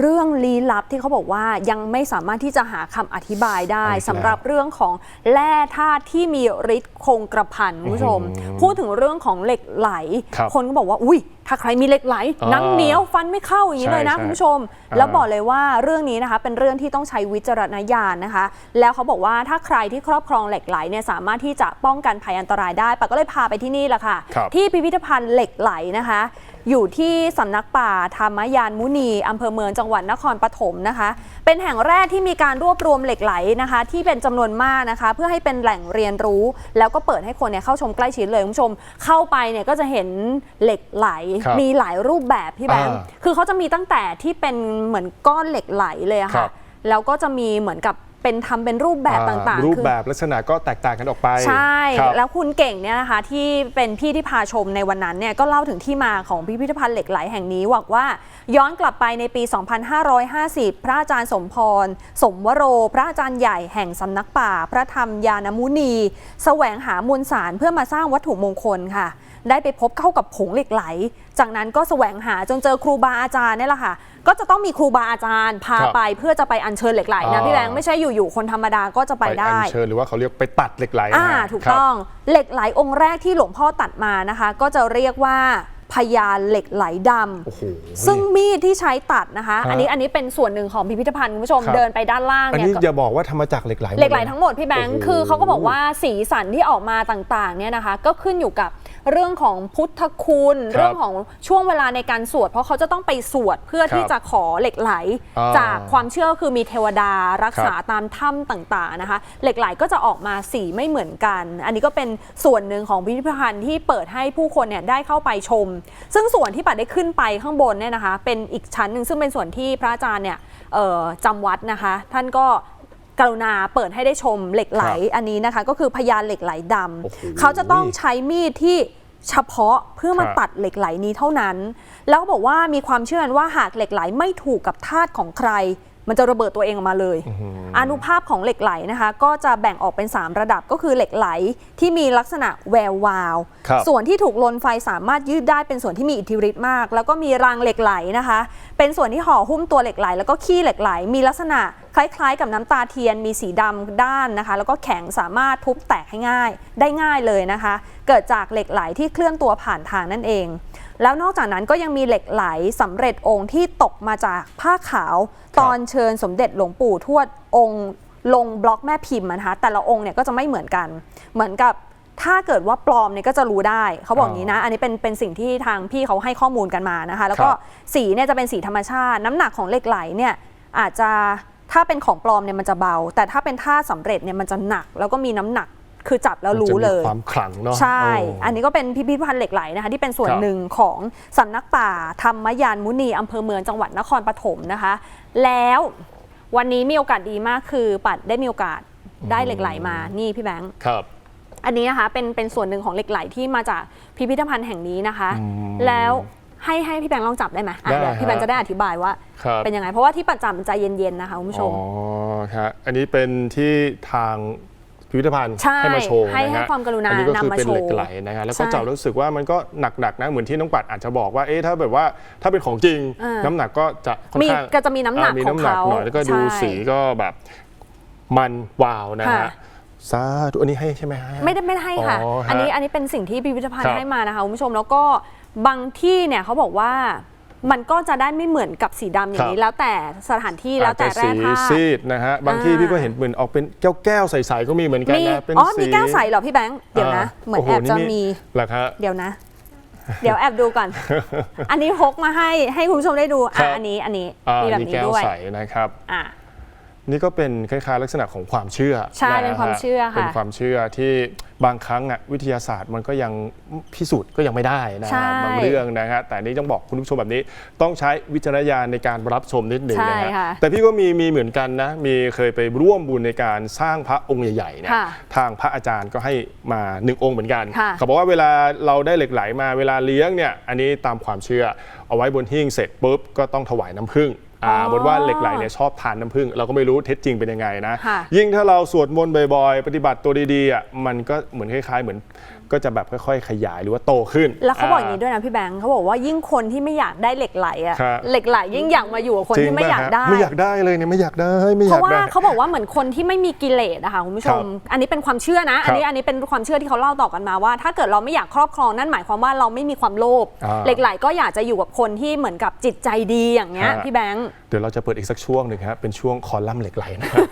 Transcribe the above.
เรื่องลี้ลับที่เขาบอกว่ายังไม่สามารถที่จะหาคำอธิบายได้เอาอีกแล้วสำหรับเรื่องของแร่ธาตุที่มีฤทธิ์คงกระพันคุณผู้ชมอืมพูดถึงเรื่องของเหล็กไหลครับคนก็บอกว่าอุ้ยถ้าใครมีเหล็กไหลอ่าหนังเหนียวฟันไม่เข้าอย่างนี้เลยนะใช่คุณผู้ชมอ่าแล้วบอกเลยว่าเรื่องนี้นะคะเป็นเรื่องที่ต้องใช้วิจารณญาณนะคะ แล้วเขาบอกว่าถ้าใครที่ครอบครองเหล็กไหลเนี่ยสามารถที่จะป้องกันภัยอันตรายได้ปะก็เลยพาไปที่นี่แหละค่ะครับที่พิพิธภัณฑ์เหล็กไหลนะคะ อยู่ที่สำนักป่าธรรมยานมุนีอำเภอเมืองจังหวัดนครปฐมนะคะ เป็นแห่งแรกที่มีการรวบรวมเหล็กไหลนะคะ ที่เป็นจำนวนมากนะคะ เพื่อให้เป็นแหล่งเรียนรู้ แล้วก็เปิดให้คนเนี่ยเข้าชมใกล้ชิดเลยคุณผู้ชม เข้าไปเนี่ยก็จะเห็นเหล็กไหล ครับมีหลายรูปแบบพี่แบงค์อ่าคือเขาจะมีตั้งแต่ที่เป็นเหมือนก้อนเหล็กไหลเลยอะครัค่ะ บ แล้วก็จะมีเหมือนกับ เป็นทำเป็นรูปแบบอ่ต่างๆรูปคือ แบบลักษณะก็แตกต่างกันออกไปใช่ ครับ แล้วคุณเก่งเนี่ยนะคะที่เป็นพี่ที่พาชมในวันนั้นเนี่ยก็เล่าถึงที่มาของพิพิธภัณฑ์เหล็กไหลแห่งนี้บอกว่า ย้อนกลับไปในปี 2550 พระอาจารย์สมพร สมวโร พระอาจารย์ใหญ่แห่งสำนักป่า พระธรรมยานมุนี แสวงหามวลสารเพื่อมาสร้างวัตถุมงคลค่ะ ได้ไปพบเข้ากับผงเหล็กไหล จากนั้นก็แสวงหาจนเจอครูบาอาจารย์เนี่ยแหละค่ะ ก็จะต้องมีครูบาอาจารย์พาครับไปเพื่อจะไปอัญเชิญเหล็กไหลนะอ่า พี่แบงค์ไม่ใช่อยู่ๆคนธรรมดาก็จะไปไปได้ อัญเชิญหรือว่าเขาเรียกไปตัดเหล็กไหลอ่านะฮะถูกครับ ต้องเหล็กไหลองค์แรกที่หลวงพ่อตัดมานะคะ ก็จะเรียกว่าพยานเหล็กไหลดำโอ้โหซึ่งมีดที่ใช้ตัดนะคะ ฮะอันนี้อันนี้เป็นส่วนหนึ่งของพิพิธภัณฑ์คุณผู้ชมครับ เดินไปด้านล่างอันเนี่ยนี้ก็อย่าบอกว่าทำมาจากเหล็กไหลเหล็กไหลดยทั้งหมดพี่แบงค์โอ้โห คือเขาก็บอกว่าสีสันที่ออกมาต่างๆเนี่ยนะคะ ก็ขึ้นอยู่กับ เรื่องของพุทธคุณ ครับเรื่องของช่วงเวลาในการสวด เพราะเขาจะต้องไปสวดเพื่อที่ครับจะขอเหล็กไหล อ่าจากความเชื่อคือมีเทวดารักษาครับตามถ้ำต่างๆนะคะ เหล็กไหลก็จะออกมาสีไม่เหมือนกัน อันนี้ก็เป็นส่วนหนึ่งของพิพิธภัณฑ์ที่เปิดให้ผู้คนเนี่ยได้เข้าไปชม ซึ่งส่วนที่ปัดได้ขึ้นไปข้างบนเนี่ยนะคะ เป็นอีกชั้นหนึ่งซึ่งเป็นส่วนที่พระอาจารย์เนี่ยเอ่อจำวัดนะคะ ท่านก็ กรุณาเปิดให้ได้ชมเหล็กไหลครับอันนี้นะคะ ก็คือพยานเหล็กไหลดโอ้โหำเขาจะต้องใช้มีดที่เฉพาะเพื่อมาครับตัดเหล็กไหลนี้เท่านั้น แล้วก็บอกว่ามีความเชื่อกันว่าหากเหล็กไหลไม่ถูกกับธาตุของใคร มันจะระเบิดตัวเองออกมาเลย อนุภาพของเหล็กไหลนะคะ ก็จะแบ่งออกเป็น 3 ระดับก็คือเหล็กไหลที่มีลักษณะแวววาวครับส่วนที่ถูกลนไฟสามารถยืดได้เป็นส่วนที่มีอิทธิฤทธิ์มาก แล้วก็มีรางเหล็กไหลนะคะ เป็นส่วนที่ห่อหุ้มตัวเหล็กไหล แล้วก็ขี้เหล็กไหลมีลักษณะคล้ายๆ กับน้ำตาเทียนมีสีดำด้านนะคะ แล้วก็แข็งสามารถทุบแตกให้ง่าย ได้ง่ายเลยนะคะ เกิดจากเหล็กไหลที่เคลื่อนตัวผ่านทางนั่นเอง แล้วนอกจากนั้นก็ยังมีเหล็กไหลสำเร็จองค์ที่ตกมาจากผ้าขาว ตอนเชิญสมเด็จหลวงปู่ทวดองค์ลงบล็อกแม่พิมพ์อะนะคะแต่ละองค์เนี่ยก็จะไม่เหมือนกัน เหมือนกับถ้าเกิดว่าปลอมเนี่ยก็จะรู้ได้ เขาบอกอย่างนี้นะ อันนี้เป็นเป็นสิ่งที่ทางพี่เขาให้ข้อมูลกันมานะคะ แล้วก็ครับสีเนี่ยจะเป็นสีธรรมชาติ น้ำหนักของเหล็กไหลเนี่ยอาจจะ ถ้าเป็นของปลอมเนี่ยมันจะเบา แต่ถ้าเป็นท่าสำเร็จเนี่ยมันจะหนัก แล้วก็มีน้ำหนักคือจับแล้วรู้เลยมันจะมีความขลังเนาะใช่โอันนี้ก็เป็นพิพิธภัณฑ์เหล็กไหลนะคะที่เป็นส่วนครับหนึ่งของสำนักป่าธรรมยานมุนีอำเภอเมืองจังหวัดนครปฐมนะคะ แล้ววันนี้มีโอกาสดีมากคือปัดได้มีโอกาสได้เหล็กไหลมานี่พี่แบงค์ครับ อันนี้นะคะเป็นเป็นส่วนหนึ่งของเหล็กไหลที่มาจากพิพิธภัณฑ์แห่งนี้นะคะอืมแล้ว ให้ให้พี่แบงค์ลองจับได้ไหมอะได้เดี๋ยวพี่แบงค์ฮะจะได้อธิบายว่า ครับ เป็นยังไง เพราะว่าที่ปัดจับมันใจเย็นๆนะคะคุณผู้ชมอ๋อครับอันนี้เป็นที่ทางพิพิธภัณฑ์ใช่มาโชว์ให้นะให้ฮะความกรุณาอันนี้ก็คือำมาเป็นโชว์เหล็กไหลนะฮะแล้วก็ใช่จับรู้สึกว่ามันก็หนักๆนะเหมือนที่น้องปัดอาจจะบอกว่าเอ๊ะถ้าแบบว่าถ้าเป็นของจริง อ่าน้ำหนักก็จะค่อนมีข้างก็จะมีน้ำหนักอ่ามีของน้ำหนักเขาหน่อยแล้วก็ดูใช่สีก็แบบมันวาวนะค่ะ ฮะสาธุอันนี้ให้ใช่ไหมฮะ ไม่ได้ไม่ได้ให้ค่ะ อ๋อฮะอันนี้อันนี้เป็นสิ่งที่พิพิธภัณครัฑ์บให้มานะคะคุณผู้ชมแล้วก็ บางที่เนี่ยเขาบอกว่ามันก็จะได้ไม่เหมือนกับสีดำอย่างนี้ แล้วแต่สถานที่แล้วแต่อาจจะแร่สีธาตุซีดนะฮะบางที่อ่าพี่ก็เห็นเหมือนออกเป็นแก้วแก้วๆใสๆก็มีเหมือนกันมีนะเป็นอ๋อมีสีแก้วใสเหรอพี่แบงค์เดี๋ยวนะาเหมือนโโแอบจะมีเหรอครับเดี๋ยวนะ เดี๋ยวแอบดูก่อน อันนี้พกมาให้ให้คุณผู้ชมได้ดูครัอะบอันนี้อันนี้อ่ามีแบบนี่นี้แก้วด้วยใสนะครับอะ นี่ก็เป็นคล้ายๆลักษณะของความเชื่อใช่ะฮะเป็นความเชื่อค่ะ เป็นความเชื่อที่บางครั้งอะวิทยาศาสตร์มันก็ยังพิสูจน์ก็ยังไม่ได้นะใช่ฮะบางเรื่องนะฮะแต่นี่ต้องบอกคุณผู้ชมแบบนี้ต้องใช้วิจารณญาณในการรับชมนิดหนึ่งนะใช่ฮะค่ะ แต่พี่ก็มีมีเหมือนกันนะมีเคยไปร่วมบุญในการสร้างพระองค์ใหญ่ๆเนี่ย ค่ะ ทางพระอาจารย์ก็ให้มาหนึ่งองค์เหมือนกัน ค่ะเขาบอกว่าเวลาเราได้เหล็กไหลมาเวลาเลี้ยงเนี่ย อันนี้ตามความเชื่อ เอาไว้บนหิ้งเสร็จปุ๊บก็ต้องถวายน้ำผึ้ง อ่าอ๋อบนว่าเหล็กไหลเนี่ยชอบทานน้ำผึ้งเราก็ไม่รู้เท็จจริงเป็นยังไงนะ ค่ะ ยิ่งถ้าเราสวดมนต์บ่อยๆ ปฏิบัติตัวดีๆอะมันก็เหมือนคล้ายๆ เหมือนก็จะแบบค่อยๆ ขยายหรือว่าโตขึ้น แล้วเขาบอกอย่างนี้ด้วยนะพี่แบงค์เขาบอกว่ายิ่งคนที่ไม่อยากได้เหล็กไหลอะครับ เหล็กไหลยิ่งอยากมาอยู่กับคนจริงที่ไม่อยากปะฮะได้ไม่อยากได้เลยเนี่ยไม่อยากได้ไม่อเพยากราะว่าได้ เขาบอกว่าเหมือนคนที่ไม่มีกิเลสนะคะคุณผู้ชมครับอันนี้เป็นความเชื่อนะ อันนี้ครับอันนี้เป็นความเชื่อที่เขาเล่าต่อกันมาว่า ถ้าเกิดเราไม่อยากครอบครองนั่นหมายความว่าเราไม่มีความโลภอ่าเหล็กไหลก็อยากจะอยู่กับคนที่เหมือนกับจิตใจดีอย่างเงี้ยฮะ พี่แบงค์เดี๋ยวเราจะเปิดอีกสักช่วงหนึ่งครับเป็นช่วงคอลัมน์เหล็กไหลนะครับ